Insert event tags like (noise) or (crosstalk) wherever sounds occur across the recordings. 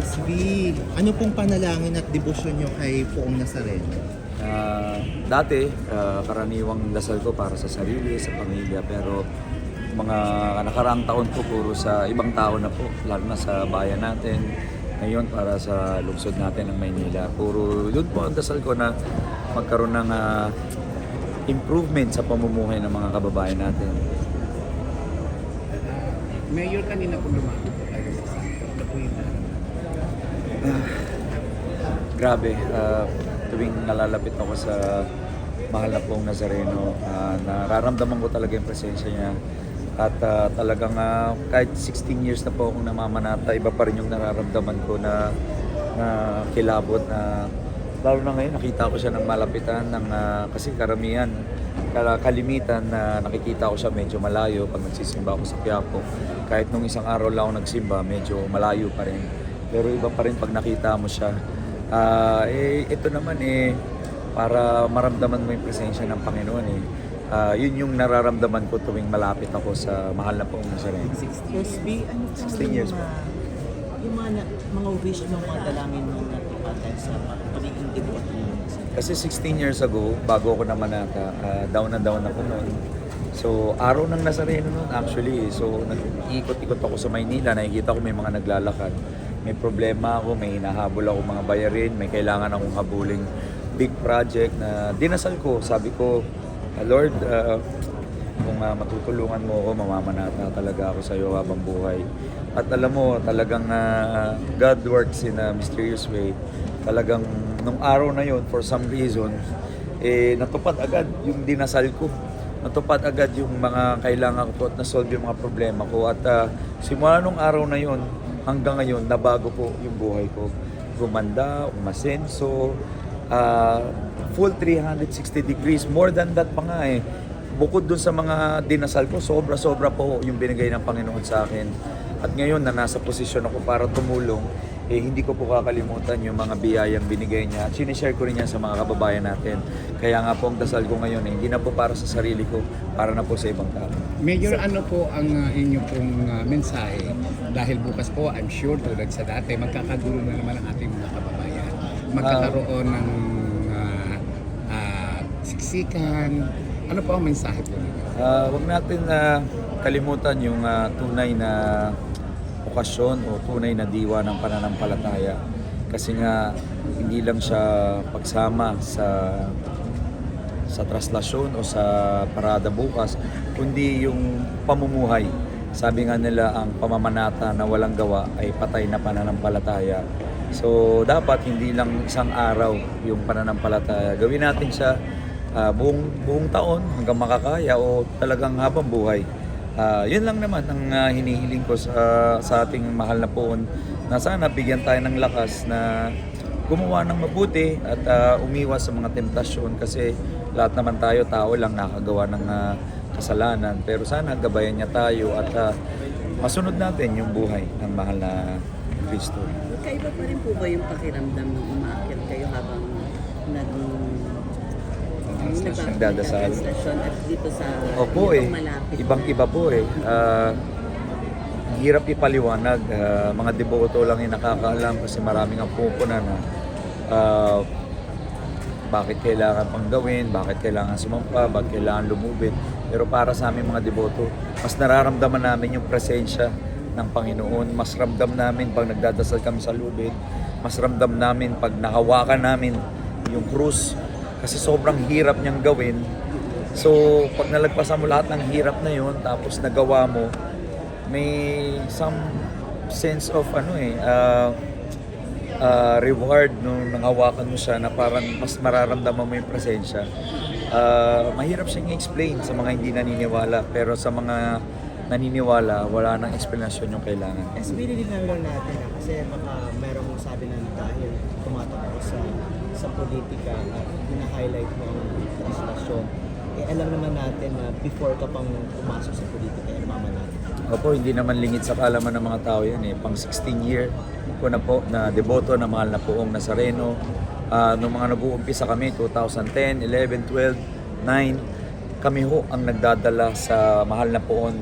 SB, ano pong panalangin at debosyon nyo kay Poong Nazareno? Ah, dati, ah, karaniwang dasal ko para sa sarili, sa pamilya, pero mga nakaraang taon po puro sa ibang tao na po, lalo na sa bayan natin. Ngayon para sa lungsod natin ng Maynila. Puro yun po ang dasal ko na magkaroon ng ah, improvement sa pamumuhay ng mga kababayan natin. Mayor, kanina po po tayo sa Santo. Ano po yung Grabe, ah, tuwing nalalapit ako sa mahal na pong Nazareno, ah, nararamdaman ko talaga yung presensya niya. At ah, talagang ah, kahit 16 years na po akong namamanata, iba pa rin yung nararamdaman ko na, na kilabot na lalo na ngayon nakita ko siya ng malapitan ng ah, kasi karamihan kalimitan na nakikita ko siya medyo malayo pag nagsisimba ako sa Quiapo. Kahit nung isang araw lang ako nagsimba, medyo malayo pa rin. Pero iba pa rin pag nakita mo siya. Ah, eh, ito naman eh, para maramdaman mo yung presensya ng Panginoon eh. Ah, yun yung nararamdaman ko tuwing malapit ako sa mahal na Nazareno. SB, ano po 16 years yung, pa. mga, yung mga, na- mga wish mo, mga dalangin mo natupatan sa pagiging deboto mo? Kasi 16 years ago, bago ako namanata, ah, down na down ako noon. So, araw ng Nazareno noon actually. So, nag-ikot-ikot ako sa Maynila, nakikita ko may mga naglalakad. May problema ako, may hinahabol ako mga bayarin, may kailangan akong habuling big project na dinasal ko. Sabi ko, "Ah, Lord, ah, kung ah, matutulungan mo ako, mamamanata talaga ako sa iyo habang buhay. At alam mo, talagang ah, God works in a mysterious way. Talagang nung araw na yon for some reason, eh, natupad agad yung dinasal ko. Natupad agad yung mga kailangan ko at na-solve yung mga problema ko. At ah, simula nung araw na yon hanggang ngayon, nabago po yung buhay ko. Gumanda, umasenso, ah, full 360 degrees. More than that pa nga eh bukod dun sa mga dinasal ko, sobra-sobra po yung binigay ng Panginoon sa akin. At ngayon na nasa posisyon ako para tumulong, eh hindi ko po kakalimutan yung mga biyayang binigay niya. At sinishare ko rin yan sa mga kababayan natin. Kaya nga po ang dasal ko ngayon, eh, hindi na po para sa sarili ko, para na po sa ibang tao. Mayor, ano po ang uh, inyong pong uh, mensahe? Dahil bukas po, I'm sure tulad sa dati, magkakagulo na naman ang ating mga kababayan. Magkakaroon ng uh, uh, siksikan. Ano po ang mensahe po ninyo? Ah, wag natin na kalimutan yung ah, tunay na okasyon o tunay na diwa ng pananampalataya. Kasi nga hindi lang siya pagsama sa sa traslasyon o sa parada bukas, kundi yung pamumuhay. Sabi nga nila ang pamamanata na walang gawa ay patay na pananampalataya. So dapat hindi lang isang araw yung pananampalataya. Gawin natin siya ah, buong buong taon hanggang makakaya o talagang habang buhay. Ah, yun lang naman ang ah, hinihiling ko sa sa ating mahal na poon na sana bigyan tayo ng lakas na gumawa ng mabuti at ah, umiwas sa mga temptasyon kasi lahat naman tayo tao lang nakagawa ng ah, kasalanan pero sana gabayan niya tayo at ah, masunod natin yung buhay ng mahal na Kristo. Magkaiba pa rin po ba yung pakiramdam nung umaakyat kayo habang nag. Nagdadasal. Translation at dito sa Opo eh. malapit Ibang iba po eh. Ah, hirap ipaliwanag. Ah, mga deboto lang yung nakakaalam kasi maraming ang pupuna na ah, bakit kailangan pang gawin, bakit kailangan sumampa, bakit kailangan lumubid. Pero para sa aming mga deboto, mas nararamdaman namin yung presensya ng Panginoon. Mas ramdam namin pag nagdadasal kami sa lubid. Mas ramdam namin pag nahawakan namin yung krus. Kasi sobrang hirap niyang gawin. So, pag nalagpasan mo lahat ng hirap na yun, tapos nagawa mo, may some sense of ano eh, ah, ah, reward nung nangawakan mo siya na parang mas mararamdaman mo yung presensya. Ah, mahirap siyang i-explain sa mga hindi naniniwala, pero sa mga naniniwala, wala nang explanation yung kailangan. SB, nilinaw lang natin ah, kasi baka merong sabi na dahil tumatak ako sa sa politika at hina-highlight mo ang translasyon. Eh, alam naman natin na before ka pang pumasok sa politika, eh, mama natin. Opo, hindi naman lingid sa kaalaman ng mga tao yan eh. Pang 16 year ko na po na deboto na mahal na poong Nazareno. Ah, nung mga nag-uumpisa kami, 2010, 11, 12, 9, kami ho ang nagdadala sa mahal na poon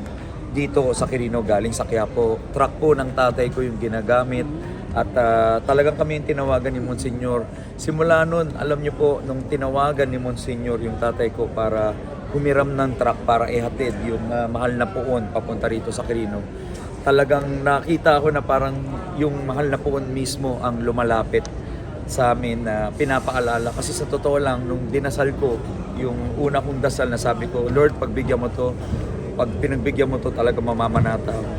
dito sa Quirino galing sa Quiapo. Truck po ng tatay ko yung ginagamit At ah, talagang kami yung tinawagan ni Monsignor. Simula nun, alam niyo po, nung tinawagan ni Monsignor yung tatay ko para humiram ng truck para ihatid yung ah, mahal na puon papunta rito sa Quirino. Talagang nakita ko na parang yung mahal na puon mismo ang lumalapit sa amin na pinapaalala kasi sa totoo lang nung dinasal ko yung una kong dasal na sabi ko Lord pagbigyan mo to pag pinagbigyan mo to talaga mamamanata ako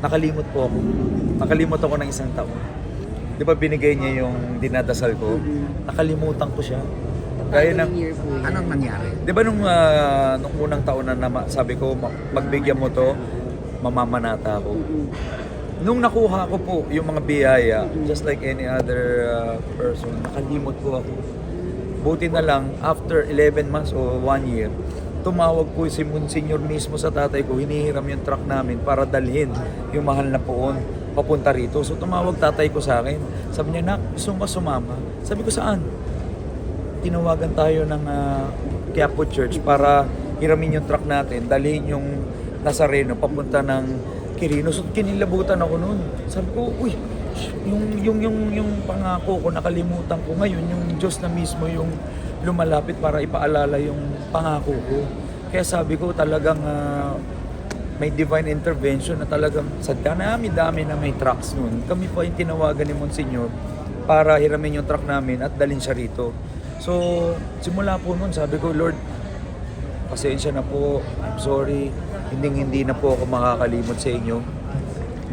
nakalimot po ako nakalimot ako ng isang taon di ba binigay niya yung dinadasal ko nakalimutan ko siya gaya ng Following year po yun. Anong nangyari? Di ba nung, ah, nung unang taon na nama, sabi ko, "Ma- pagbigyan mo to, mamamanata ako. Nung nakuha ko po yung mga biyaya, just like any other ah, person, nakalimot po ako. Buti na lang, after 11 months o 1 year, tumawag po si Monsignor mismo sa tatay ko, hinihiram yung truck namin para dalhin yung mahal na poon papunta rito. So tumawag tatay ko sa akin. Sabi niya, nak, gusto mo sumama? Sabi ko, saan? tinawagan tayo ng uh, Quiapo Church para hiramin yung truck natin, dalhin yung Nazareno papunta ng Quirino. So kinilabutan ako noon. Sabi ko, uy, yung, yung, yung, yung pangako ko, nakalimutan ko ngayon, yung Diyos na mismo yung lumalapit para ipaalala yung pangako ko. Kaya sabi ko talagang ah, may divine intervention na talagang sa dami-dami na may trucks noon. Kami po yung tinawagan ni Monsignor para hiramin yung truck namin at dalhin siya rito. So, simula po noon, sabi ko, Lord, pasensya na po, I'm sorry, hindi hindi na po ako makakalimot sa inyo.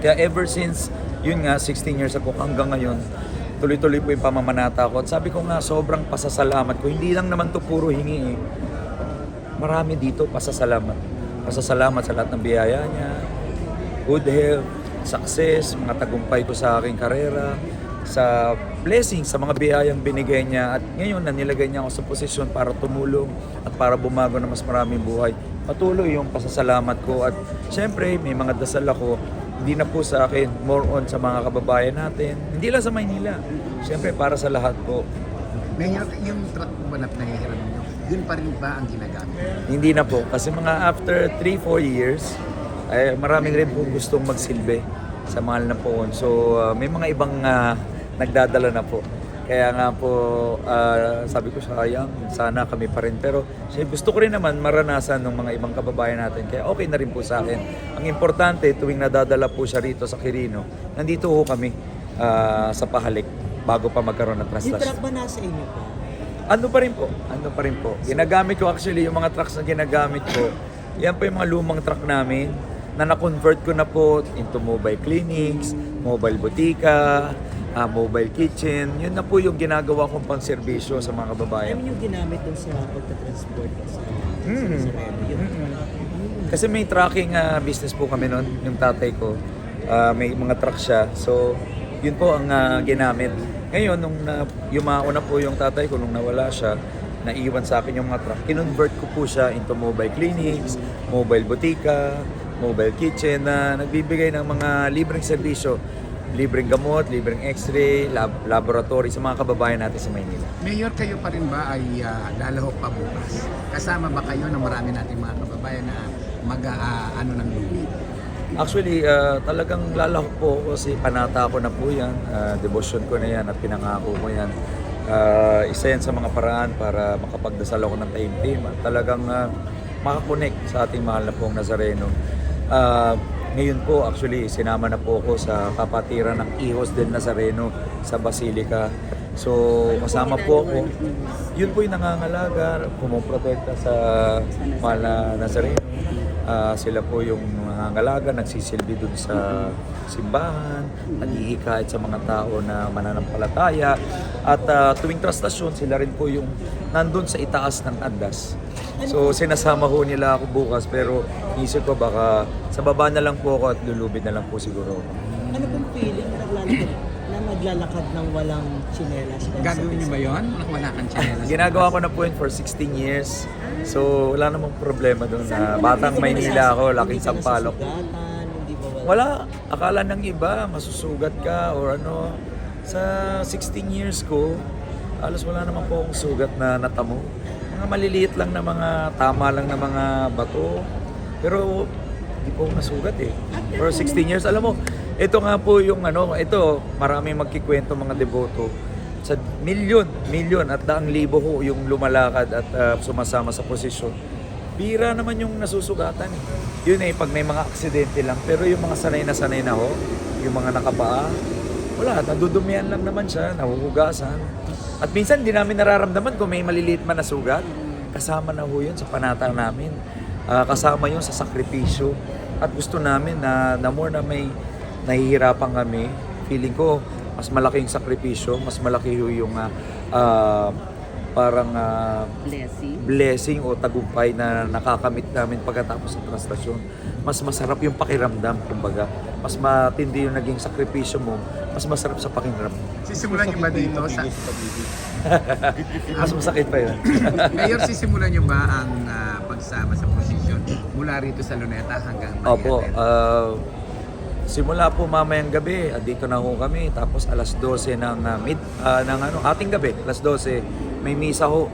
Kaya ever since, yun nga, 16 years ako hanggang ngayon, tuloy-tuloy po yung pamamanata ko. At sabi ko nga, sobrang pasasalamat ko. Hindi lang naman to puro hingi eh. Marami dito pasasalamat. Pasasalamat sa lahat ng biyaya niya, good health, success, mga tagumpay ko sa aking karera, sa blessing, sa mga biyayang binigay niya at ngayon na nilagay niya ako sa posisyon para tumulong at para bumago na mas maraming buhay. Patuloy yung pasasalamat ko at syempre may mga dasal ako hindi na po sa akin, more on sa mga kababayan natin. Hindi lang sa Maynila. Syempre para sa lahat po. Mayor, yung truck po ba na pinahihiram nyo, yun pa rin ba ang ginagamit? Hindi na po. Kasi mga after 3-4 years, ay maraming rin po gustong magsilbi sa mahal na poon. So uh, may mga ibang uh, nagdadala na po. Kaya nga po, uh, sabi ko sayang, sana kami pa rin. Pero siya, gusto ko rin naman maranasan ng mga ibang kababayan natin. Kaya okay na rin po sa akin. Ang importante, tuwing nadadala po siya rito sa Quirino, nandito ho kami uh, sa pahalik bago pa magkaroon ng Yung translation. truck ba nasa inyo pa? Ano pa rin po? Ano pa rin po? Ginagamit ko actually yung mga trucks na ginagamit ko. Yan po yung mga lumang truck namin na na-convert ko na po into mobile clinics, mobile butika, ah, mobile kitchen. Yun na po yung ginagawa kong pang serbisyo sa mga kababayan. mean yung ginamit dun sa pagta-transport sa, Mm. sa Sareno. Yun. Kasi may tracking ah, business po kami noon, yung tatay ko. Ah, may mga truck siya. So, yun po ang ah, ginamit. Ngayon, nung na, yumao na po yung tatay ko, nung nawala siya, naiwan sa akin yung mga truck. Kinonvert ko po siya into mobile clinics, mobile butika, mobile kitchen na nagbibigay ng mga libreng serbisyo. Libreng gamot, libreng x-ray, lab- laboratory sa mga kababayan natin sa Maynila. Mayor, kayo pa rin ba ay uh, lalahok pa bukas? Kasama ba kayo ng marami nating mga kababayan na mag ah, ano ng lubid? Actually, ah, talagang lalahok po ako kasi panata ko na po yan. Ah, devotion ko na yan at pinangako ko yan. Ah, isa yan sa mga paraan para makapagdasal ako ng taimtim at talagang uh, makakonect sa ating mahal na pong Nazareno. Ah, ngayon po, actually, sinama na po ako sa kapatiran ng Ihos del Nazareno sa Basilica. So, kasama po ako. Yun po yung nangangalaga, pumuprotekta sa mahal na Nazareno. Ah, sila po yung nangangalaga, nagsisilbi dun sa simbahan, nag-iikahit sa mga tao na mananampalataya. At ah, tuwing trastasyon, sila rin po yung nandun sa itaas ng andas. So sinasama ho nila ako bukas pero isip ko baka sa baba na lang po ako at lulubid na lang po siguro. Ano pong feeling na naglalakad, na naglalakad ng walang tsinelas? Gagawin niyo ba yun? Wala kang chinelas. Ginagawa ko na po yun for 16 years. So wala namang problema doon na batang Maynila ako, laking Hindi ka sampalok. nasasugatan, hindi ba wala? Wala. Akala ng iba, masusugat ka or ano. Sa 16 years ko, halos wala naman po akong sugat na natamo. Mga maliliit lang na mga, tama lang na mga bato. Pero hindi po ako nasugat eh. For 16 years, alam mo, Ito nga po yung ano, ito, maraming magkikwento mga deboto. Sa milyon, milyon at daang libo ho yung lumalakad at ah, sumasama sa posisyon. Bira naman yung nasusugatan. eh. Yun eh, pag may mga aksidente lang. Pero yung mga sanay na sanay na ho, yung mga nakapaa, wala, nadudumihan lang naman siya, nahuhugasan. At minsan hindi namin nararamdaman kung may maliliit man na sugat. Kasama na ho yun sa panata namin. Ah, kasama yun sa sakripisyo. At gusto namin na the more na may nahihirapan kami, feeling ko mas malaki yung sakripisyo, mas malaki yung ah, parang ah, Blessing. blessing o tagumpay na nakakamit namin pagkatapos ng translasyon. Mas masarap yung pakiramdam, kumbaga. Mas matindi yung naging sakripisyo mo, mas masarap sa pakiramdam. Sisimulan niyo ba dito sa... (laughs) Mas masakit pa yun. (laughs) Mayor, sisimulan niyo ba ang ah, pagsama sa posisyon mula rito sa Luneta hanggang Opo, Mayate? Simula po mamayang gabi, andito na ho kami. Tapos alas 12 ng ah, mid, ah, ng ano, ating gabi, alas 12, may misa ho.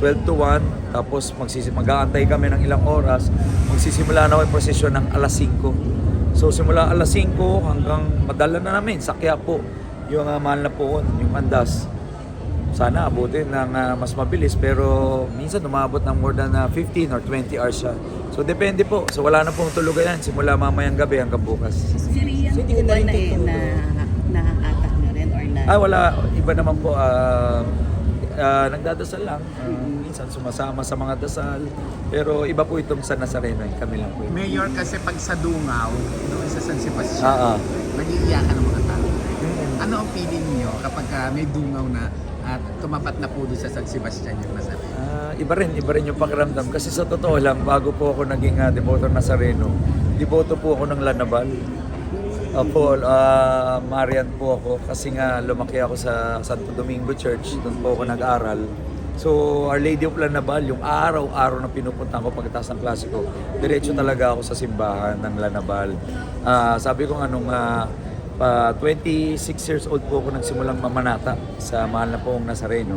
12 to 1, tapos magsisi, mag-aantay kami ng ilang oras. Magsisimula na ho yung prosesyon ng alas 5. So simula alas 5 hanggang madala na namin, sakya po yung uh, mahal na poon, yung andas. Sana abutin ng ah, mas mabilis pero minsan umabot ng more than ah, 15 or 20 hours siya. So depende po. So wala na pong tulugan yan simula mamayang gabi hanggang bukas. Si Rian So, hindi po ka ba na na, rin na, na-attack na rin or na... Ah wala, iba naman po ah, ah, nagdadasal lang. Ah, minsan sumasama sa mga dasal. Pero iba po itong sa Nazareno, eh. kami lang po. Mayor, kasi pag sa Dungaw, doon sa San Sebastian, Ah, ah. nag-iiyakan ng mga tao. Mm. Ano ang feeling niyo kapag ah, may Dungaw na at tumapat na po doon sa San Sebastian yung Nazareno? Ah, iba rin, iba rin yung pakiramdam. Kasi sa totoo lang, bago po ako naging uh, devoto Nazareno, devoto po ako ng Lanabal. Opo, ah, Marian po ako kasi nga lumaki ako sa Santo Domingo Church, doon po ako nag-aral. So, Our Lady of Lanabal, yung araw-araw na pinupunta ko pagkatapos ng klase ko, diretso talaga ako sa simbahan ng Lanabal. Ah, sabi ko nga nung ah, pa 26 years old po ako nagsimulang mamanata sa mahal na poong Nazareno.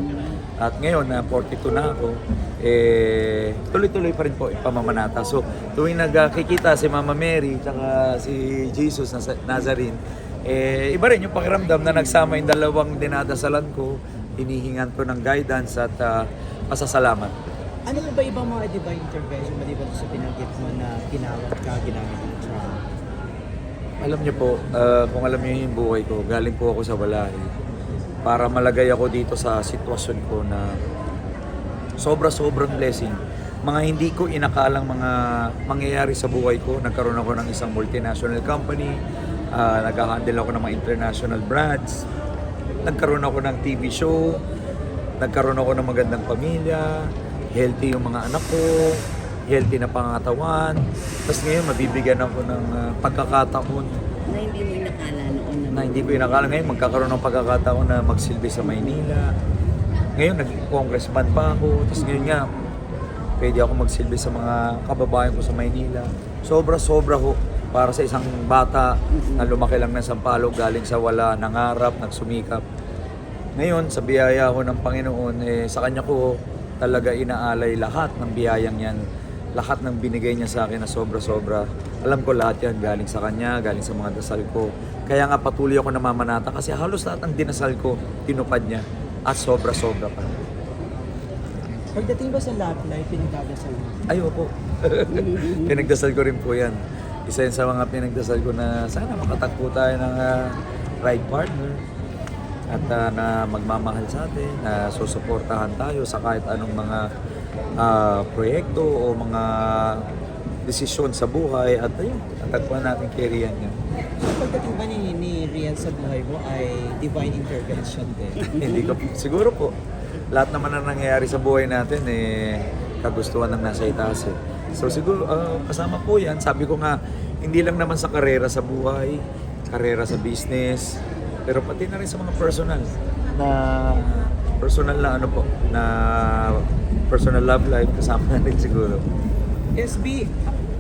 At ngayon na 42 na ako, eh, tuloy-tuloy pa rin po yung pamamanata. So, tuwing nagkikita si Mama Mary tsaka si Jesus na Nazarene, eh, iba rin yung pakiramdam na nagsama yung dalawang dinadasalan ko, hinihingan ko ng guidance at ah, pasasalamat. Ano ba ibang mga divine intervention maliban sa binanggit mo na ginawat ka, ginamit ng Trump? Alam niyo po, ah, kung alam niyo yung buhay ko, galing po ako sa wala eh. Para malagay ako dito sa sitwasyon ko na sobra-sobrang blessing. Mga hindi ko inakalang mga mangyayari sa buhay ko. Nagkaroon ako ng isang multinational company. Uh, nag-handle ako ng mga international brands. Nagkaroon ako ng TV show. Nagkaroon ako ng magandang pamilya. Healthy yung mga anak ko. Healthy na pangatawan. Tapos ngayon, mabibigyan ako ng ah, pagkakataon na hindi mo inakala noon na... na hindi ko inakala ngayon magkakaroon ng pagkakataon na magsilbi sa Maynila. Ngayon, naging congressman pa ako. Tapos ngayon nga, pwede ako magsilbi sa mga kababayan ko sa Maynila. Sobra-sobra ho para sa isang bata na lumaki lang ng Sampaloc, galing sa wala, nangarap, nagsumikap. Ngayon, sa biyaya ko ng Panginoon, eh, sa Kanya ko talaga inaalay lahat ng biyayang yan. Lahat ng binigay niya sa akin na sobra-sobra. Alam ko lahat yan galing sa Kanya, galing sa mga dasal ko. Kaya nga patuloy ako namamanata kasi halos lahat ng dinasal ko, tinupad niya. At sobra-sobra pa. Pagdating ba sa love life, pinagdadasal mo? Ay, opo. (laughs) pinagdasal ko rin po yan. Isa yan sa mga pinagdasal ko na sana makatagpo tayo ng ah, right partner at ah, na magmamahal sa atin, na susuportahan tayo sa kahit anong mga ah, proyekto o mga desisyon sa buhay at ayun, tatagpuan natin kay Rian yan. So pagdating ba ni, ni Rian sa buhay mo ay divine intervention din? (laughs) Hindi ko, siguro po, lahat naman na nangyayari sa buhay natin eh kagustuhan ng nasa itaas eh. So siguro ah, kasama po yan. Sabi ko nga, hindi lang naman sa karera sa buhay, karera sa business, pero pati na rin sa mga personal na personal na ano po, na personal love life kasama na rin siguro. SB,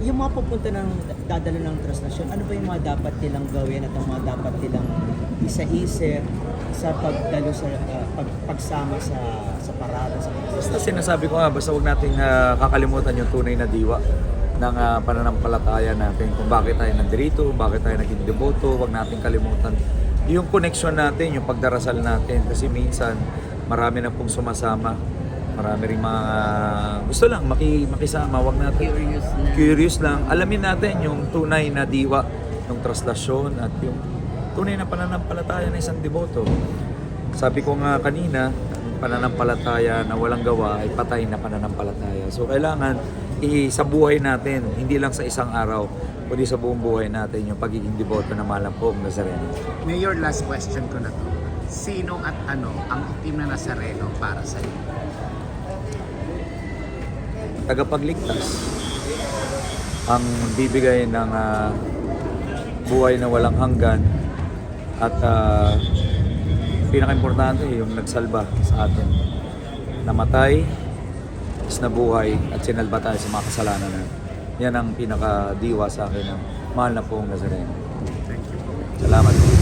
yung mga pupunta ng dadalo ng translasyon, ano ba yung mga dapat nilang gawin at ang mga dapat nilang isa-isip sa pagdalo sa ah, pag, pagsama sa sa parada sa Basta sinasabi ko nga, basta huwag nating ah, kakalimutan yung tunay na diwa ng ah, pananampalataya natin kung bakit tayo nandito, bakit tayo naging deboto, huwag natin kalimutan yung connection natin, yung pagdarasal natin kasi minsan marami na pong sumasama marami rin mga gusto lang maki, makisama, wag natin Curious na. curious lang. Alamin natin yung tunay na diwa ng traslasyon at yung tunay na pananampalataya ng isang deboto. Sabi ko nga kanina, ang pananampalataya na walang gawa ay patay na pananampalataya. So kailangan i sa buhay natin, hindi lang sa isang araw, kundi sa buong buhay natin yung pagiging deboto na malampong Nazareno. Mayor, last question ko na to. Sino at ano ang itim na Nazareno para sa iyo? tagapagligtas ang bibigay ng ah, buhay na walang hanggan at uh, pinaka-importante yung nagsalba sa atin namatay is nabuhay at sinalba tayo sa mga kasalanan natin yan ang pinaka-diwa sa akin ng mahal na pong Nazareno Thank you po. salamat